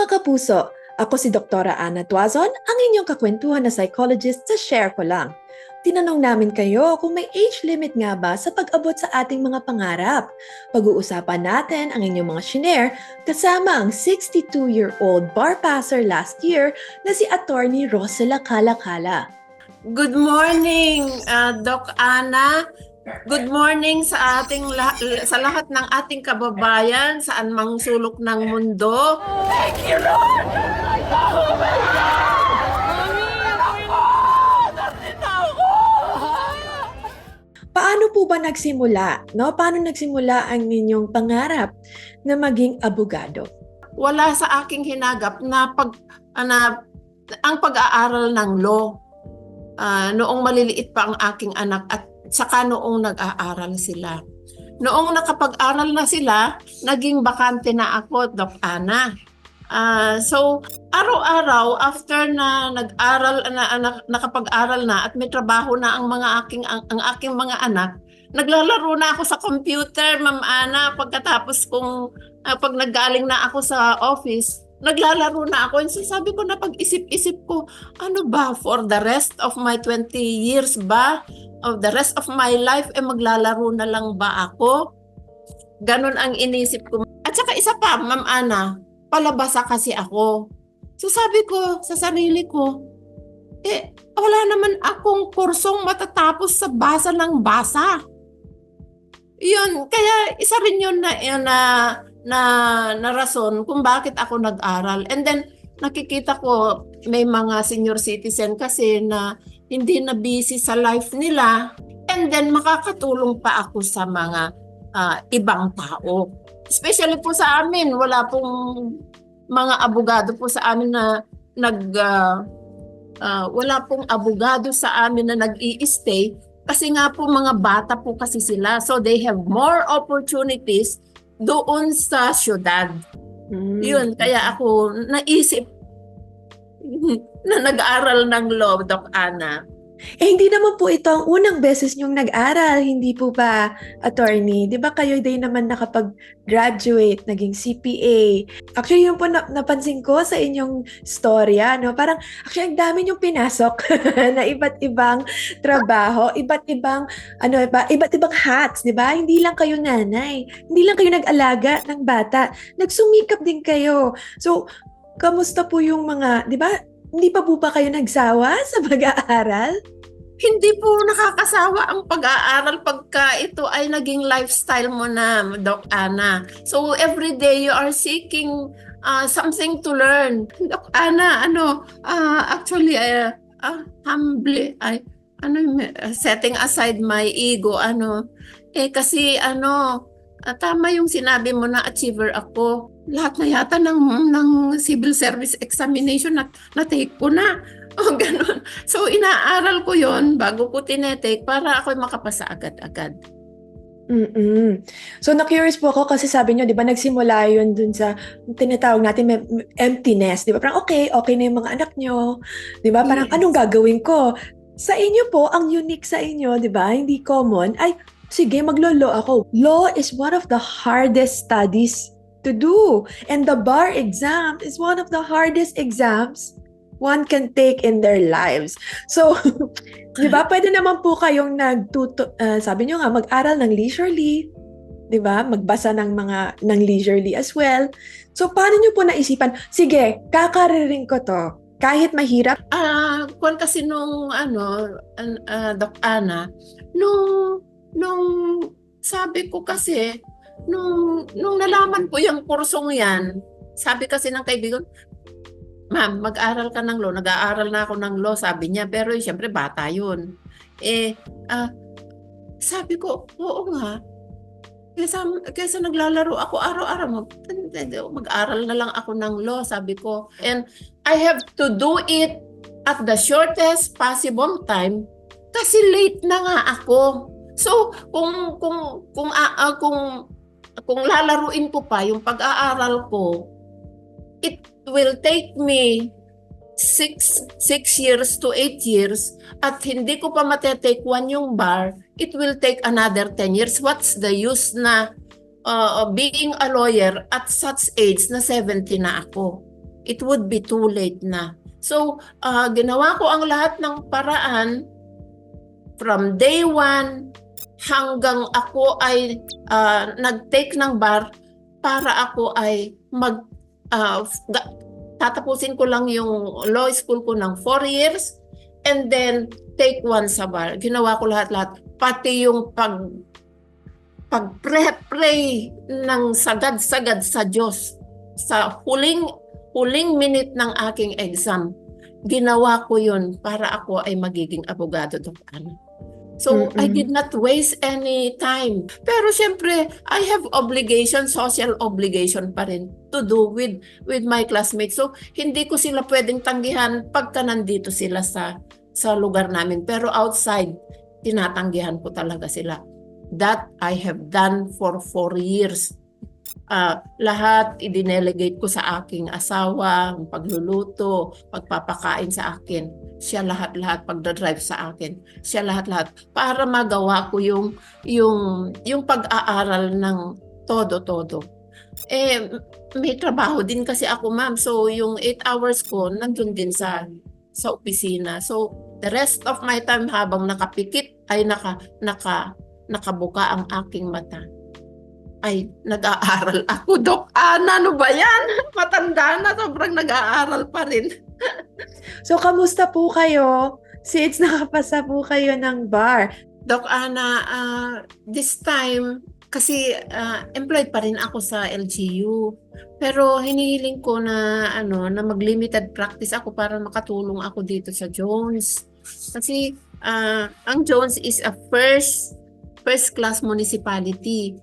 mga kapuso, ako si Dr. Ana Tuazon, ang inyong kakwentuhan na psychologist sa Share Ko Lang. Tinanong namin kayo kung may age limit nga ba sa pag-abot sa ating mga pangarap. Pag-uusapan natin ang inyong mga shinare kasama ang 62-year-old bar passer last year na si attorney Rosela Kalakala. Good morning, uh, Doc Ana. Good morning sa ating la- sa lahat ng ating kababayan saan mang sulok ng mundo. Paano po ba nagsimula? No? Paano nagsimula ang inyong pangarap na maging abogado? Wala sa aking hinagap na pag ah, na ang pag-aaral ng law. Ah, noong maliliit pa ang aking anak at saka noong nag-aaral sila. Noong nakapag-aral na sila, naging bakante na ako, Doc Ana. Ah, so, araw-araw after na nag-aral na, na nakapag-aral na at may trabaho na ang mga aking ang, ang aking mga anak, naglalaro na ako sa computer, Ma'am Ana, pagkatapos kung ah, pag naggaling na ako sa office, naglalaro na ako. And so sabi ko na pag-isip-isip ko, ano ba for the rest of my 20 years ba? Of the rest of my life eh maglalaro na lang ba ako? Ganon ang inisip ko. At saka isa pa, Ma'am Ana, palabasa kasi ako. So sabi ko sa sarili ko, eh, wala naman akong kursong matatapos sa basa ng basa. Yun, kaya isa rin yun na, yun na, na, na rason kung bakit ako nag-aral. And then, nakikita ko may mga senior citizen kasi na hindi na busy sa life nila. And then, makakatulong pa ako sa mga ah, ibang tao. Especially po sa amin, wala pong mga abogado po sa amin na nag ah, ah, wala pong abogado sa amin na nag-i-stay kasi nga po mga bata po kasi sila so they have more opportunities doon sa syudad. Mm. Yun, kaya ako naisip na nag-aral ng law, Doc Ana. Eh, hindi naman po ito ang unang beses niyong nag-aral, hindi po ba, attorney? Di ba kayo din naman nakapag-graduate, naging CPA? Actually, yun po na- napansin ko sa inyong storya, no? Parang, actually, ang dami niyong pinasok na iba't ibang trabaho, iba't ibang, ano ba, iba't ibang hats, di ba? Hindi lang kayo nanay, hindi lang kayo nag-alaga ng bata, nagsumikap din kayo. So, kamusta po yung mga, di ba, hindi pa po ba kayo nagsawa sa pag-aaral? Hindi po nakakasawa ang pag-aaral pagka ito ay naging lifestyle mo na, Doc Ana. So every day you are seeking uh, something to learn. Doc Ana, ano, uh, actually, uh, uh, humbly, ay, ano, setting aside my ego, ano, eh kasi ano, uh, tama yung sinabi mo na achiever ako. Lahat na yata ng, ng civil service examination na, na-take ko na. O ganun. So inaaral ko yon bago ko tinetake para ako makapasa agad-agad. Mm-mm. So, na-curious po ako kasi sabi nyo, di ba, nagsimula yun dun sa tinatawag natin may- emptiness. Di ba? Parang, okay, okay na yung mga anak nyo. Di ba? Parang, Yes. anong gagawin ko? Sa inyo po, ang unique sa inyo, di ba? Hindi common. Ay, sige, maglolo ako. Law is one of the hardest studies to do. And the bar exam is one of the hardest exams one can take in their lives. So, di ba, pwede naman po kayong nagtuto, ah, sabi nyo nga, mag-aral ng leisurely, di ba? Magbasa ng mga, ng leisurely as well. So, paano nyo po naisipan, sige, kakaririn ko to, kahit mahirap, Ah, kwan kasi nung ano, an- ah, Doc Ana, nung nung sabi ko kasi nung nung nalaman ko yung kursong yan, sabi kasi ng kaibigan, Ma'am, mag-aral ka ng law. Nag-aaral na ako ng law, sabi niya. Pero eh, siyempre, bata yun. Eh, ah, sabi ko, oo nga. Kesa, kesa naglalaro ako araw-araw, mag, mag-aral na lang ako ng law, sabi ko. And I have to do it at the shortest possible time kasi late na nga ako. So, kung kung kung ah, ah, kung kung lalaruin ko pa yung pag-aaral ko, it will take me six, six years to eight years at hindi ko pa matetake one yung bar, it will take another 10 years. What's the use na uh, being a lawyer at such age na 70 na ako? it would be too late na. So, ah, ginawa ko ang lahat ng paraan from day one hanggang ako ay ah, nag-take ng bar para ako ay mag ga- tatapusin ko lang yung law school ko ng 4 years and then take one sa bar. Ginawa ko lahat-lahat. Pati yung pag pag-pray ng sagad-sagad sa Diyos sa huling huling minute ng aking exam. Ginawa ko yun para ako ay magiging abogado doktor. So, I Mm-mm. did not waste any time. Pero siyempre, I have obligation, social obligation pa rin to do with with my classmates. So, hindi ko sila pwedeng tanggihan pagka nandito sila sa sa lugar namin. Pero outside, tinatanggihan ko talaga sila. That I have done for four years. Ah, lahat idinelegate ko sa aking asawa, ang pagluluto, pagpapakain sa akin. Siya lahat-lahat pagdadrive sa akin. Siya lahat-lahat para magawa ko yung yung yung pag-aaral ng todo-todo. Eh may trabaho din kasi ako, ma'am. So yung 8 hours ko nandun din sa sa opisina. So the rest of my time habang nakapikit ay naka naka nakabuka ang aking mata ay nag-aaral ako, Dok Ana, ano ba yan? Matanda na, sobrang nag-aaral pa rin. So, kamusta po kayo? Since nakapasa po kayo ng bar. Dok Ana, ah, this time, kasi ah, employed pa rin ako sa LGU. Pero hinihiling ko na ano na mag-limited practice ako para makatulong ako dito sa Jones. Kasi ah, ang Jones is a first first class municipality.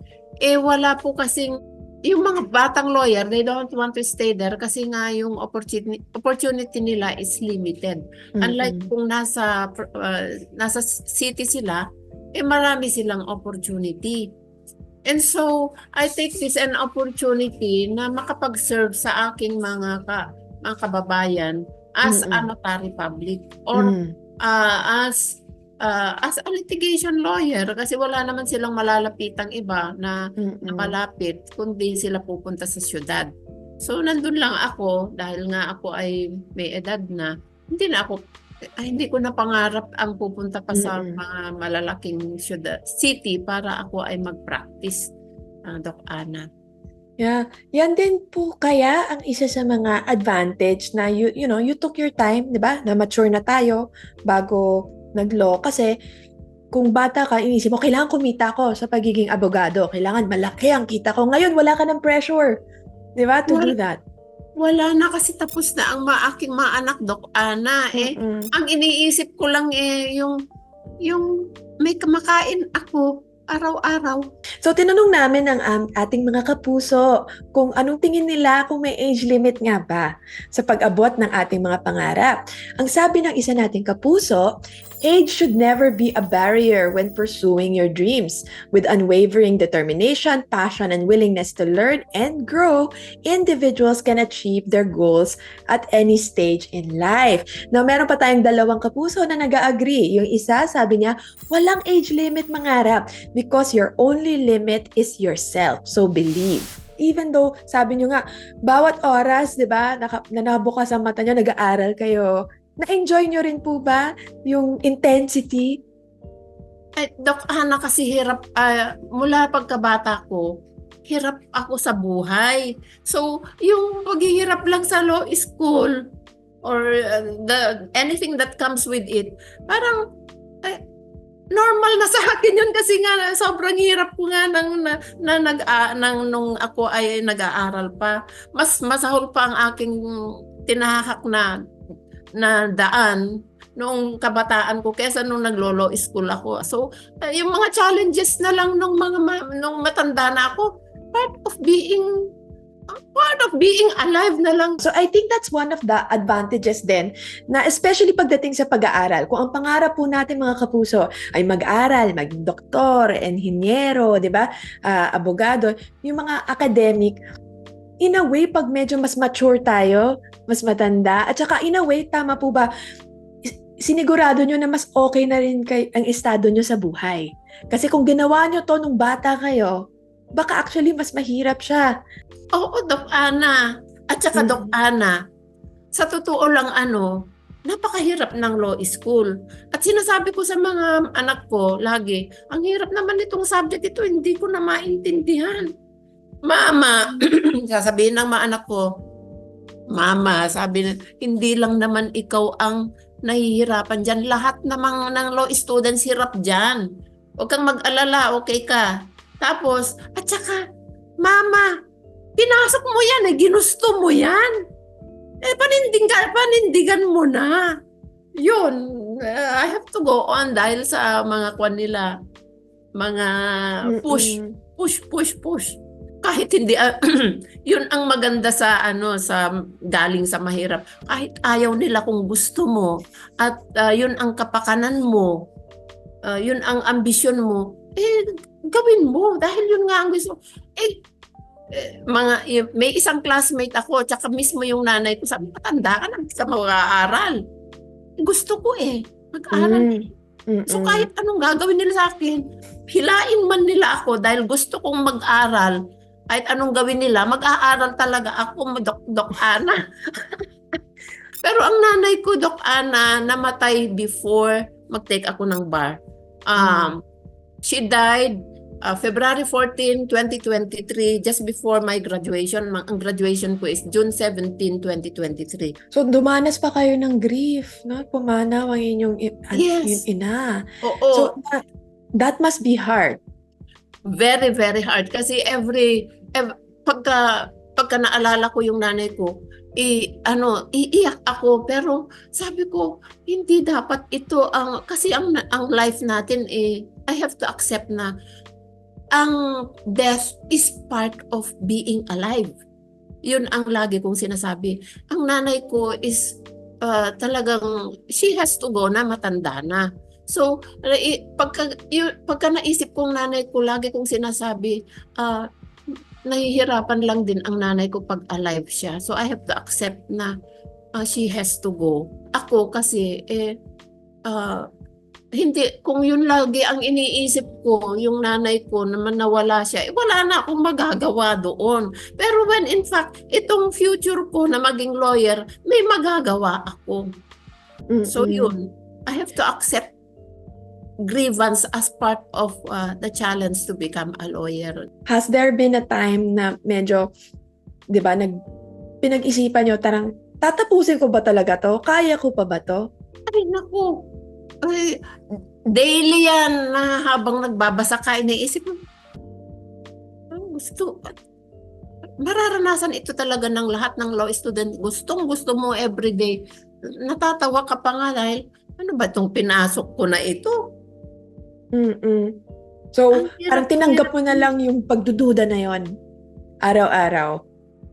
Eh wala po kasing yung mga batang lawyer, they don't want to stay there kasi nga yung opportunity, opportunity nila is limited. Unlike kung nasa uh, nasa city sila, eh marami silang opportunity. And so, I take this an opportunity na makapag-serve sa aking mga ka, mga kababayan as a Mm-mm. notary public or Mm. uh, as uh, as a litigation lawyer kasi wala naman silang malalapitang iba na Mm-mm. na malapit kundi sila pupunta sa syudad. So nandun lang ako dahil nga ako ay may edad na. Hindi na ako ay, hindi ko na pangarap ang pupunta pa sa Mm-mm. mga malalaking syudad, city para ako ay mag-practice. ah, Doc Ana. Yeah, yan din po kaya ang isa sa mga advantage na you, you know, you took your time, 'di ba? Na mature na tayo bago nag-law kasi kung bata ka, inisip mo, kailangan kumita ko sa pagiging abogado. Kailangan malaki ang kita ko. Ngayon, wala ka ng pressure. 'Di ba? To do Wala. that. Wala na kasi tapos na ang ma aking mga anak, Doc Ana. Eh, Mm-mm. ang iniisip ko lang eh yung yung may kumakain ako araw-araw. So, tinanong namin ng um, ating mga kapuso kung anong tingin nila kung may age limit nga ba sa pag-abot ng ating mga pangarap. Ang sabi ng isa nating kapuso, age should never be a barrier when pursuing your dreams. With unwavering determination, passion, and willingness to learn and grow, individuals can achieve their goals at any stage in life. Now, meron pa tayong dalawang kapuso na nag-agree. Yung isa, sabi niya, walang age limit mangarap because your only limit is yourself. So believe. Even though, sabi nyo nga, bawat oras, di ba, naka, na nabukas ang mata nyo, nag-aaral kayo, na-enjoy nyo rin po ba yung intensity? Ay, Doc Ana, kasi hirap, ah, mula pagkabata ko, hirap ako sa buhay. So, yung paghihirap lang sa law school or uh, the anything that comes with it, parang eh, normal na sa akin yun kasi nga sobrang hirap ko nga nang na, na nag ah, nang nung ako ay nag-aaral pa. Mas masahol pa ang aking tinahak na na daan noong kabataan ko kaysa nung naglolo school ako. So, uh, yung mga challenges na lang nung mga ma- nung matanda na ako, part of being part of being alive na lang. So I think that's one of the advantages din na especially pagdating sa pag-aaral. Kung ang pangarap po natin mga kapuso ay mag-aral, maging doktor, enhinyero, 'di ba? Ah, abogado, yung mga academic in a way pag medyo mas mature tayo, mas matanda at saka in a way tama po ba sinigurado nyo na mas okay na rin kay ang estado nyo sa buhay. Kasi kung ginawa nyo to nung bata kayo, baka actually mas mahirap siya. Oo, Doc Ana. At saka Mm. Doc Ana, sa totoo lang ano, napakahirap ng law school. At sinasabi ko sa mga anak ko lagi, ang hirap naman itong subject ito, hindi ko na maintindihan. Mama, sasabihin ng mga anak ko, Mama, sabi na, hindi lang naman ikaw ang nahihirapan dyan. Lahat namang ng law students hirap dyan. Huwag kang mag-alala, okay ka. Tapos, at saka, Mama, pinasok mo yan eh, ginusto mo yan. Eh, panindigan, panindigan mo na. Yun, uh, I have to go on dahil sa mga kwan nila. Mga push, push, push, push. Kahit hindi, ah, yun ang maganda sa ano sa galing sa mahirap. Kahit ayaw nila kung gusto mo at ah, yun ang kapakanan mo, ah, yun ang ambisyon mo, eh gawin mo dahil yun nga ang gusto. Eh, eh, mga y- may isang classmate ako tsaka mismo yung nanay ko sabi patanda ka na hindi ka mag-aaral. Gusto ko eh mag-aaral Mm. So Mm-mm. kahit anong gagawin nila sa akin, hilain man nila ako dahil gusto kong mag-aral. Kahit anong gawin nila, mag-aaral talaga ako, Dok, Dok Ana. Pero ang nanay ko, Dok Ana, namatay before mag-take ako ng bar. Um, She died uh, February 14, 2023, just before my graduation. Ang graduation ko is June 17, 2023. So, dumanas pa kayo ng grief, no? Pumanaw ang inyong i- an- Yes. yung ina. Oo. So, that, that must be hard. Very very hard. Kasi every, ev- pagka pagka naalala ko yung nanay ko i ano iiyak ako. Pero sabi ko hindi dapat ito ang kasi ang ang life natin eh I have to accept na ang death is part of being alive. Yun ang lagi kong sinasabi. Ang nanay ko is uh, talagang she has to go na matanda na So, pagka, pagka naisip kong nanay ko, lagi kong sinasabi, ah, nahihirapan lang din ang nanay ko pag alive siya. So, I have to accept na ah, she has to go. Ako kasi, eh, ah, hindi, kung yun lagi ang iniisip ko, yung nanay ko naman nawala siya, eh, wala na akong magagawa doon. Pero when in fact, itong future ko na maging lawyer, may magagawa ako. So Mm-mm. yun, I have to accept grievance as part of uh, the challenge to become a lawyer. Has there been a time na medyo, di ba, nag, pinag-isipan nyo, tarang, tatapusin ko ba talaga to? Kaya ko pa ba to? Ay, naku. Ay, daily yan na habang nagbabasa ka, iniisip mo, "Ah, gusto. Mararanasan ito talaga ng lahat ng law student. Gustong gusto mo everyday. Natatawa ka pa nga dahil, ano ba itong pinasok ko na ito? Mm-mm. So, parang tinanggap mo na lang yung pagdududa na yon araw-araw.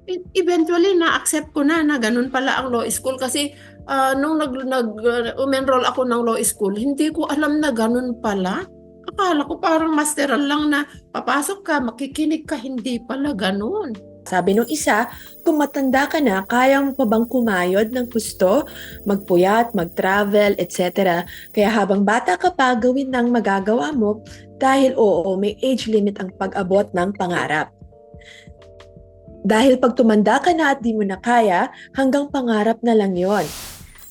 E- eventually na-accept ko na na ganun pala ang law school kasi ah, nung nag nag uh, umenroll ako ng law school hindi ko alam na ganun pala akala ko parang masteral lang na papasok ka makikinig ka hindi pala ganun Sabi nung isa, kung matanda ka na, kaya mo pa bang kumayod ng gusto, magpuyat, mag-travel, etc. Kaya habang bata ka pa, gawin ng magagawa mo dahil oo, may age limit ang pag-abot ng pangarap. Dahil pag tumanda ka na at di mo na kaya, hanggang pangarap na lang yon.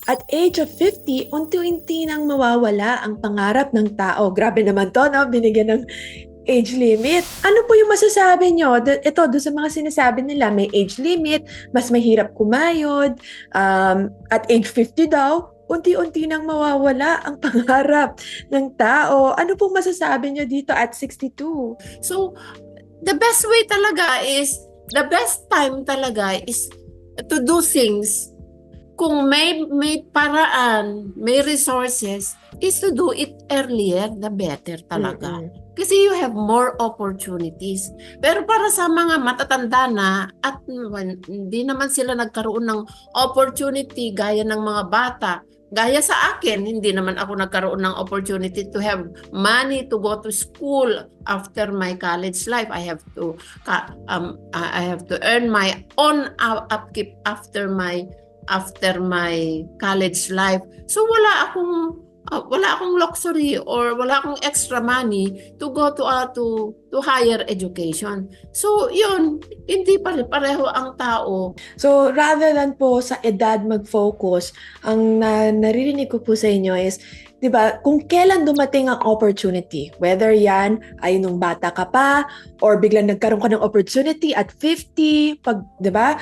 At age of 50, unti-unti nang mawawala ang pangarap ng tao. Grabe naman to, no? Binigyan ng age limit. Ano po yung masasabi nyo? Ito, doon sa mga sinasabi nila, may age limit, mas mahirap kumayod, um, at age 50 daw, unti-unti nang mawawala ang pangarap ng tao. Ano pong masasabi nyo dito at 62? so the best way talaga is the best time talaga is to do things kung may may paraan may resources is to do it earlier the better talaga Mm-mm. Kasi you have more opportunities. Pero para sa mga matatanda na at hindi naman sila nagkaroon ng opportunity gaya ng mga bata. Gaya sa akin, hindi naman ako nagkaroon ng opportunity to have money to go to school after my college life. I have to um I have to earn my own up- upkeep after my after my college life. So wala akong uh, wala akong luxury or wala akong extra money to go to uh, to to higher education. So, yun, hindi pare-pareho ang tao. So, rather than po sa edad mag-focus, ang na, naririnig ko po sa inyo is, di ba, kung kailan dumating ang opportunity, whether yan ay nung bata ka pa, or biglang nagkaroon ka ng opportunity at 50, pag, di ba,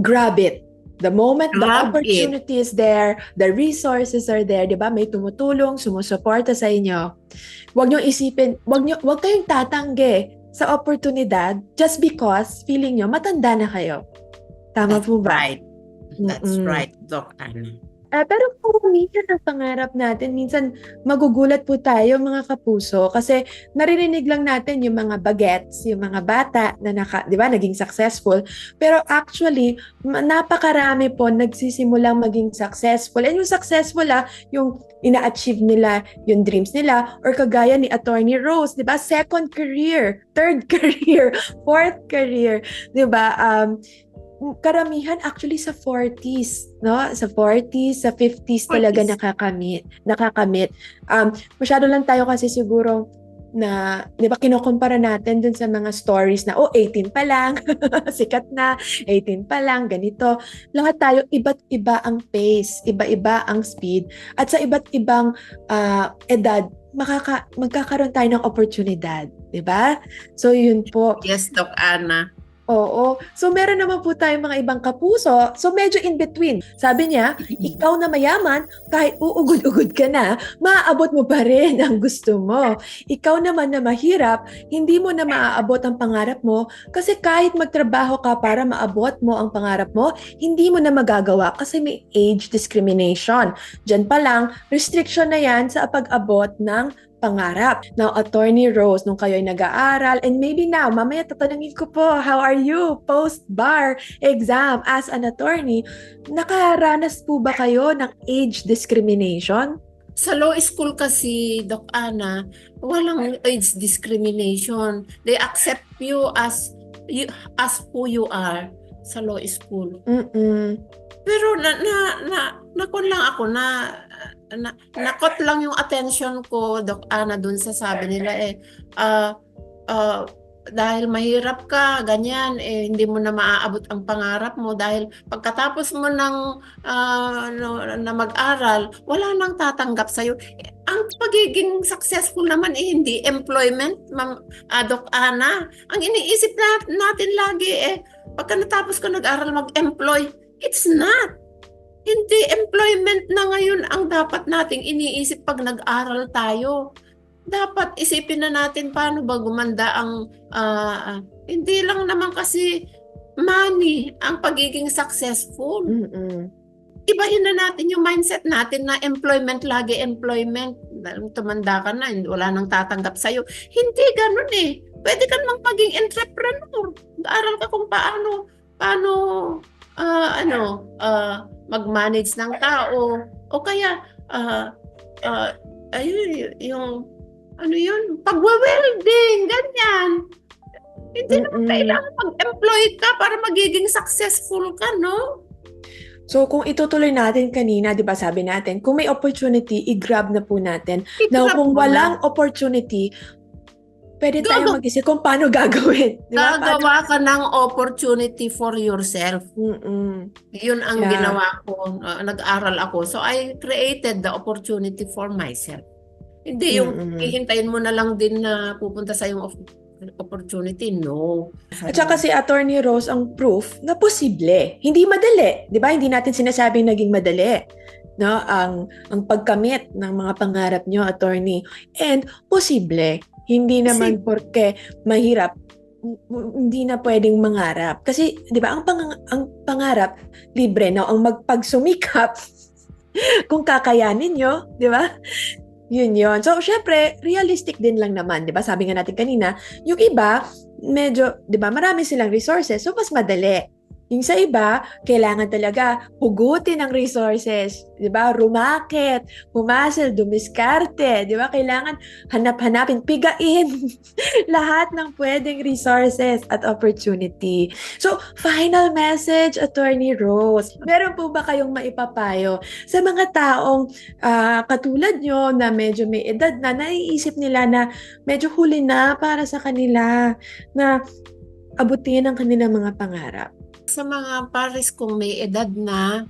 grab it. The moment the opportunity is there, the resources are there, 'di ba? May tumutulong, sumusuporta sa inyo. Huwag niyo isipin, huwag niyo huwag kayong tatanggi sa oportunidad just because feeling niyo matanda na kayo. Tama That's po ba? right. That's Mm-mm. right, Doc Anna. Ah, pero kung minsan ang pangarap natin, minsan magugulat po tayo mga kapuso kasi naririnig lang natin yung mga bagets, yung mga bata na naka, 'di ba, naging successful. Pero actually, napakarami po nagsisimulang maging successful. And yung successful ah, yung ina-achieve nila yung dreams nila or kagaya ni Attorney Rose, 'di ba? Second career, third career, fourth career, 'di ba? Um karamihan actually sa 40s, no? Sa 40s, sa 50s talaga 40s. nakakamit, nakakamit. Um, masyado lang tayo kasi siguro na, di ba, kinukumpara natin dun sa mga stories na, oh, 18 pa lang, sikat na, 18 pa lang, ganito. Lahat tayo, iba't iba ang pace, iba-iba ang speed, at sa iba't ibang ah, edad, makaka, magkakaroon tayo ng oportunidad, di ba? So, yun po. Yes, Doc Anna. Oo. So meron naman po tayong mga ibang kapuso. So medyo in between. Sabi niya, ikaw na mayaman, kahit uugod-ugod ka na, maaabot mo pa rin ang gusto mo. Ikaw naman na mahirap, hindi mo na maaabot ang pangarap mo kasi kahit magtrabaho ka para maabot mo ang pangarap mo, hindi mo na magagawa kasi may age discrimination. Diyan pa lang, restriction na yan sa pag-abot ng pangarap. Now, Attorney Rose, nung kayo'y nag-aaral, and maybe now, mamaya tatanungin ko po, how are you post-bar exam as an attorney? Nakaranas po ba kayo ng age discrimination? Sa law school kasi, Doc Anna, walang age discrimination. They accept you as you, as who you are sa law school. Mm-mm. Pero na na na nakon lang ako na na nakot lang yung attention ko Doc Ana dun sa sabi nila eh ah ah, dahil mahirap ka ganyan eh hindi mo na maaabot ang pangarap mo dahil pagkatapos mo ng ah, ano, na mag-aral wala nang tatanggap sa ang pagiging successful naman eh hindi employment ma'am ah, Doc Ana ang iniisip na, natin lagi eh pagka natapos ko nag-aral mag-employ It's not. Hindi employment na ngayon ang dapat nating iniisip pag nag-aral tayo. Dapat isipin na natin paano ba gumanda ang ah, hindi lang naman kasi money ang pagiging successful. Mm-mm. Ibahin na natin yung mindset natin na employment lagi employment. Tumanda ka na, wala nang tatanggap sa'yo. Hindi ganun eh. Pwede ka namang maging entrepreneur. Aral ka kung paano paano ah, ano ah, mag-manage ng tao o kaya ah, ah, ayun yung ano yun pagwe-welding ganyan hindi naman Mm-mm. kailangan mag-employ ka para magiging successful ka no So kung itutuloy natin kanina, 'di ba sabi natin, kung may opportunity, i-grab na po natin. Now I-grab kung mo na. walang opportunity, pwede tayong mag-isip kung paano gagawin, 'di ba? Gagawa ka ng opportunity for yourself Mm-mm. yun ang Yeah. ginawa ko Ah, nag-aral ako so I created the opportunity for myself hindi yung Mm-mm. hihintayin mo na lang din na pupunta sa yung opportunity no At saka si Attorney Rose ang proof na posible. Hindi madali, 'di ba? Hindi natin sinasabing naging madali. No, ang ang pagkamit ng mga pangarap nyo, attorney. And posible. Hindi naman porke mahirap hindi na pwedeng mangarap. Kasi 'di ba, ang pang- ang pangarap libre no, ang magpagsumikap kung kakayanin nyo, 'di ba? Yun yun. So, syempre, realistic din lang naman, di ba? Sabi nga natin kanina, yung iba, medyo, di ba, marami silang resources, so mas madali. Yung sa iba, kailangan talaga hugutin ng resources, 'di ba? Rumakit, humasel, dumiskarte, 'di ba? Kailangan hanap-hanapin, pigain lahat ng pwedeng resources at opportunity. So, final message, Attorney Rose. Meron po ba kayong maipapayo sa mga taong ah, katulad nyo na medyo may edad na, naiisip nila na medyo huli na para sa kanila na abutin ang kanilang mga pangarap? Sa mga pares kung may edad na,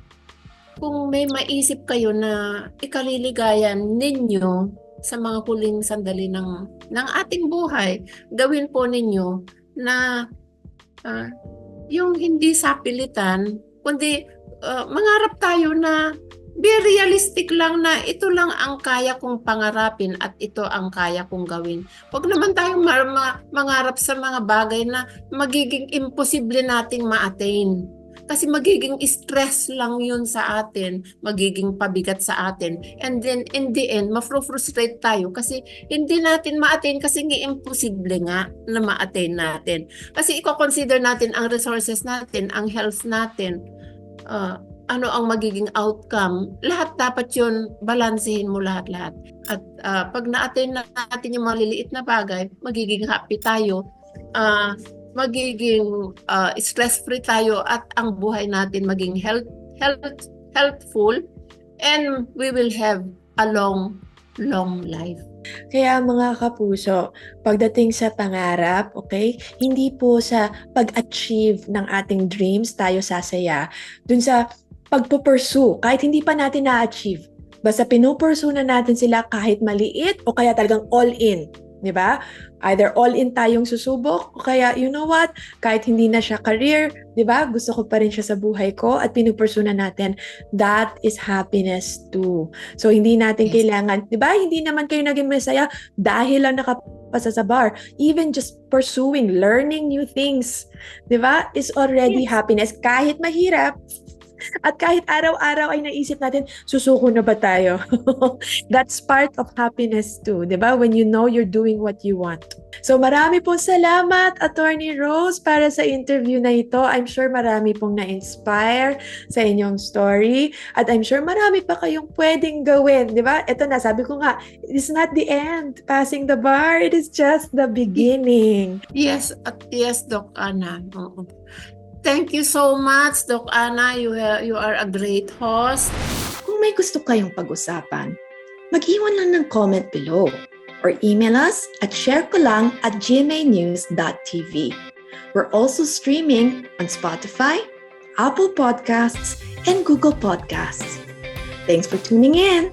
kung may maisip kayo na ikaliligayan ninyo sa mga huling sandali ng, ng ating buhay, gawin po ninyo na ah, yung hindi sapilitan, kundi ah, mangarap tayo na be realistic lang na ito lang ang kaya kong pangarapin at ito ang kaya kong gawin. Huwag naman tayong ma- ma- mangarap sa mga bagay na magiging imposible nating ma-attain. Kasi magiging stress lang yun sa atin, magiging pabigat sa atin. And then in the end, mafru-frustrate tayo kasi hindi natin ma-attain kasi nga imposible nga na ma-attain natin. Kasi i-consider natin ang resources natin, ang health natin, uh, ano ang magiging outcome. Lahat dapat yun, balansehin mo lahat-lahat. At uh, pag na-attain na natin yung maliliit na bagay, magiging happy tayo. Uh, magiging uh, stress-free tayo at ang buhay natin maging health, health, healthful and we will have a long, long life. Kaya mga kapuso, pagdating sa pangarap, okay, hindi po sa pag-achieve ng ating dreams tayo sasaya. Dun sa pagpupursue, kahit hindi pa natin na-achieve. Basta pinupursue na natin sila kahit maliit o kaya talagang all in. 'di ba? Either all in tayong susubok o kaya you know what, kahit hindi na siya career, 'di ba? Gusto ko pa rin siya sa buhay ko at pinupursue na natin. That is happiness too. So hindi natin Yes. kailangan, 'di ba? Hindi naman kayo naging masaya dahil lang nakapasa sa bar. Even just pursuing, learning new things, 'di ba? Is already Yes. happiness kahit mahirap. At kahit araw-araw ay naisip natin, susuko na ba tayo? That's part of happiness too, di ba? When you know you're doing what you want. So marami pong salamat, Attorney Rose, para sa interview na ito. I'm sure marami pong na-inspire sa inyong story. At I'm sure marami pa kayong pwedeng gawin, di ba? Ito na, sabi ko nga, it's not the end. Passing the bar, it is just the beginning. Yes, at yes, Doc Ana. Oo. Thank you so much, Doc Ana. You, ha- you are a great host. Kung may gusto kayong pag-usapan, mag-iwan lang ng comment below or email us at sharekolang at gmanews.tv. We're also streaming on Spotify, Apple Podcasts, and Google Podcasts. Thanks for tuning in.